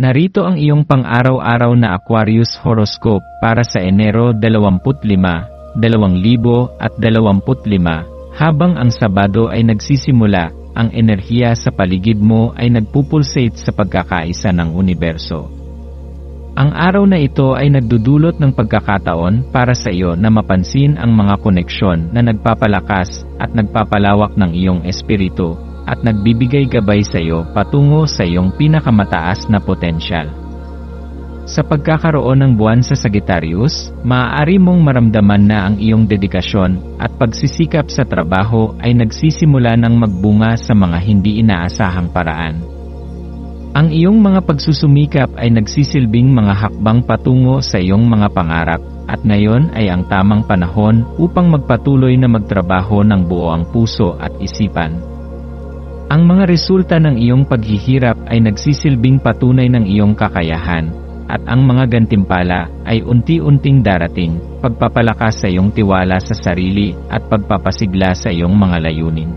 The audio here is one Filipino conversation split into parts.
Narito ang iyong pang-araw-araw na Aquarius horoscope para sa Enero 25, 2025, habang ang Sabado ay nagsisimula, ang enerhiya sa paligid mo ay nagpupulsate sa pagkakaisa ng universo. Ang araw na ito ay nagdudulot ng pagkakataon para sa iyo na mapansin ang mga koneksyon na nagpapalakas at nagpapalawak ng iyong espiritu at nagbibigay gabay sa iyo patungo sa iyong pinakamataas na potensyal. Sa pagkakaroon ng buwan sa Sagittarius, maaari mong maramdaman na ang iyong dedikasyon at pagsisikap sa trabaho ay nagsisimula ng magbunga sa mga hindi inaasahang paraan. Ang iyong mga pagsusumikap ay nagsisilbing mga hakbang patungo sa iyong mga pangarap, at ngayon ay ang tamang panahon upang magpatuloy na magtrabaho ng buo ang puso at isipan. Ang mga resulta ng iyong paghihirap ay nagsisilbing patunay ng iyong kakayahan, at ang mga gantimpala ay unti-unting darating, pagpapalakas sa iyong tiwala sa sarili at pagpapasigla sa iyong mga layunin.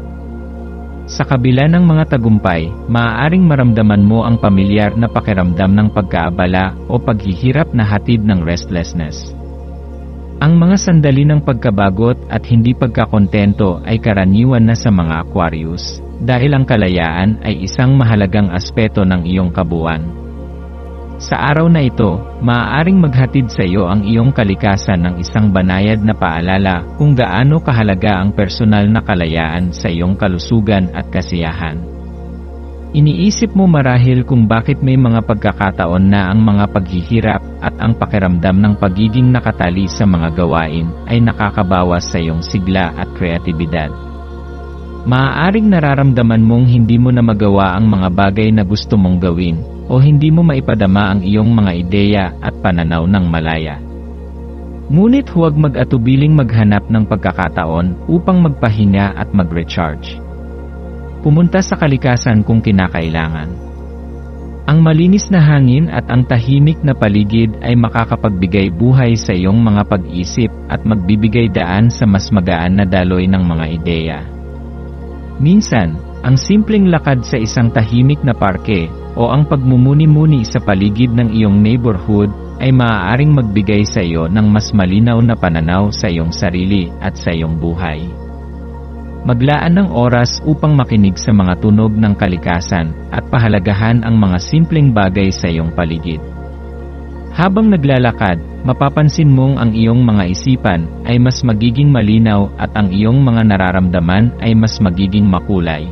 Sa kabila ng mga tagumpay, maaaring maramdaman mo ang pamilyar na pakiramdam ng pagkaabala o paghihirap na hatid ng restlessness. Ang mga sandali ng pagkabagot at hindi pagkakontento ay karaniwan na sa mga Aquarius, dahil ang kalayaan ay isang mahalagang aspeto ng iyong kabuuan. Sa araw na ito, maaaring maghatid sa iyo ang iyong kalikasan ng isang banayad na paalala kung gaano kahalaga ang personal na kalayaan sa iyong kalusugan at kasiyahan. Iniisip mo marahil kung bakit may mga pagkakataon na ang mga paghihirap at ang pakiramdam ng pagiging nakatali sa mga gawain ay nakakabawas sa iyong sigla at kreatibidad. Maaaring nararamdaman mong hindi mo na magawa ang mga bagay na gusto mong gawin o hindi mo maipadama ang iyong mga ideya at pananaw ng malaya. Ngunit huwag mag-atubiling maghanap ng pagkakataon upang magpahinga at mag-recharge. Pumunta sa kalikasan kung kinakailangan. Ang malinis na hangin at ang tahimik na paligid ay makakapagbigay buhay sa iyong mga pag-isip at magbibigay daan sa mas magaan na daloy ng mga ideya. Minsan, ang simpleng lakad sa isang tahimik na parke o ang pagmumuni-muni sa paligid ng iyong neighborhood ay maaaring magbigay sa iyo ng mas malinaw na pananaw sa iyong sarili at sa iyong buhay. Maglaan ng oras upang makinig sa mga tunog ng kalikasan at pahalagahan ang mga simpleng bagay sa iyong paligid. Habang naglalakad, mapapansin mong ang iyong mga isipan ay mas magiging malinaw at ang iyong mga nararamdaman ay mas magiging makulay.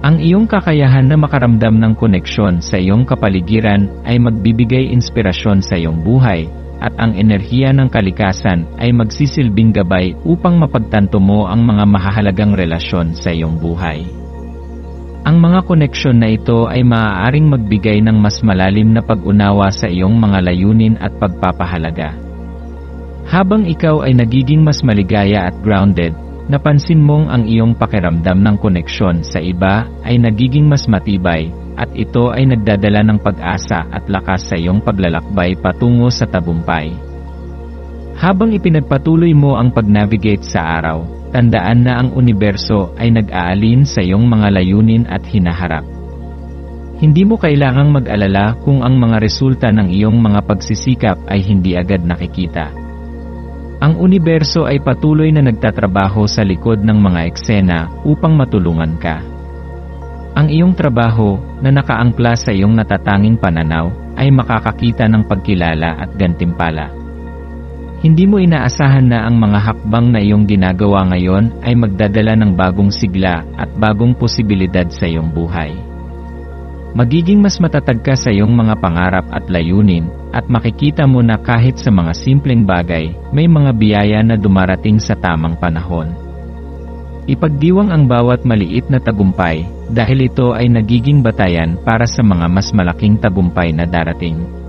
Ang iyong kakayahan na makaramdam ng koneksyon sa iyong kapaligiran ay magbibigay inspirasyon sa iyong buhay, at ang enerhiya ng kalikasan ay magsisilbing gabay upang mapagtanto mo ang mga mahahalagang relasyon sa iyong buhay. Ang mga koneksyon na ito ay maaaring magbigay ng mas malalim na pag-unawa sa iyong mga layunin at pagpapahalaga. Habang ikaw ay nagiging mas maligaya at grounded, napansin mong ang iyong pakiramdam ng koneksyon sa iba ay nagiging mas matibay, at ito ay nagdadala ng pag-asa at lakas sa iyong paglalakbay patungo sa tabumpay. Habang ipinagpatuloy mo ang pag-navigate sa araw, tandaan na ang universo ay nag-aalin sa iyong mga layunin at hinaharap. Hindi mo kailangang mag-alala kung ang mga resulta ng iyong mga pagsisikap ay hindi agad nakikita. Ang universo ay patuloy na nagtatrabaho sa likod ng mga eksena upang matulungan ka. Ang iyong trabaho, na nakaangkla sa iyong natatanging pananaw, ay makakakita ng pagkilala at gantimpala. Hindi mo inaasahan na ang mga hakbang na iyong ginagawa ngayon ay magdadala ng bagong sigla at bagong posibilidad sa iyong buhay. Magiging mas matatag ka sa iyong mga pangarap at layunin, at makikita mo na kahit sa mga simpleng bagay, may mga biyaya na dumarating sa tamang panahon. Ipagdiwang ang bawat maliit na tagumpay, dahil ito ay nagiging batayan para sa mga mas malaking tagumpay na darating.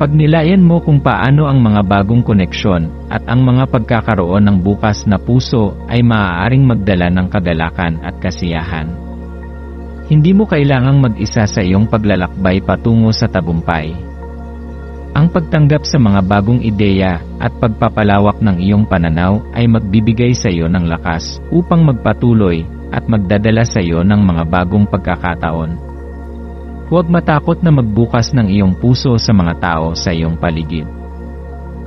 Pagnilayan mo kung paano ang mga bagong koneksyon at ang mga pagkakaroon ng bukas na puso ay maaaring magdala ng kagalakan at kasiyahan. Hindi mo kailangang mag-isa sa iyong paglalakbay patungo sa tagumpay. Ang pagtanggap sa mga bagong ideya at pagpapalawak ng iyong pananaw ay magbibigay sa iyo ng lakas upang magpatuloy at magdadala sa iyo ng mga bagong pagkakataon. Huwag matakot na magbukas ng iyong puso sa mga tao sa iyong paligid.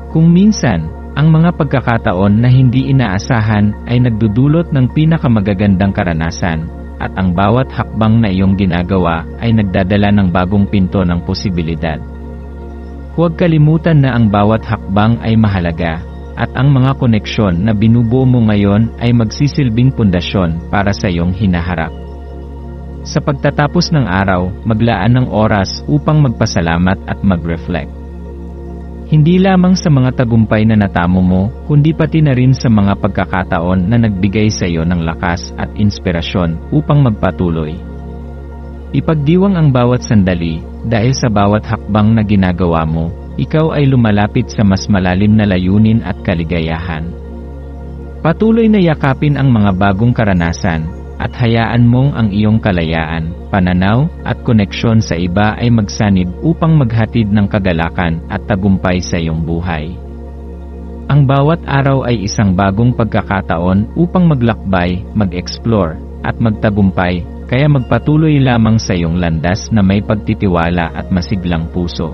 Kung minsan, ang mga pagkakataon na hindi inaasahan ay nagdudulot ng pinakamagagandang karanasan, at ang bawat hakbang na iyong ginagawa ay nagdadala ng bagong pinto ng posibilidad. Huwag kalimutan na ang bawat hakbang ay mahalaga, at ang mga koneksyon na binubuo mo ngayon ay magsisilbing pundasyon para sa iyong hinaharap. Sa pagtatapos ng araw, maglaan ng oras upang magpasalamat at mag-reflect. Hindi lamang sa mga tagumpay na natamo mo, kundi pati na rin sa mga pagkakataon na nagbigay sa iyo ng lakas at inspirasyon upang magpatuloy. Ipagdiwang ang bawat sandali, dahil sa bawat hakbang na ginagawa mo, ikaw ay lumalapit sa mas malalim na layunin at kaligayahan. Patuloy na yakapin ang mga bagong karanasan, at hayaan mong ang iyong kalayaan, pananaw, at koneksyon sa iba ay magsanib upang maghatid ng kagalakan at tagumpay sa iyong buhay. Ang bawat araw ay isang bagong pagkakataon upang maglakbay, mag-explore, at magtagumpay, kaya magpatuloy lamang sa iyong landas na may pagtitiwala at masiglang puso.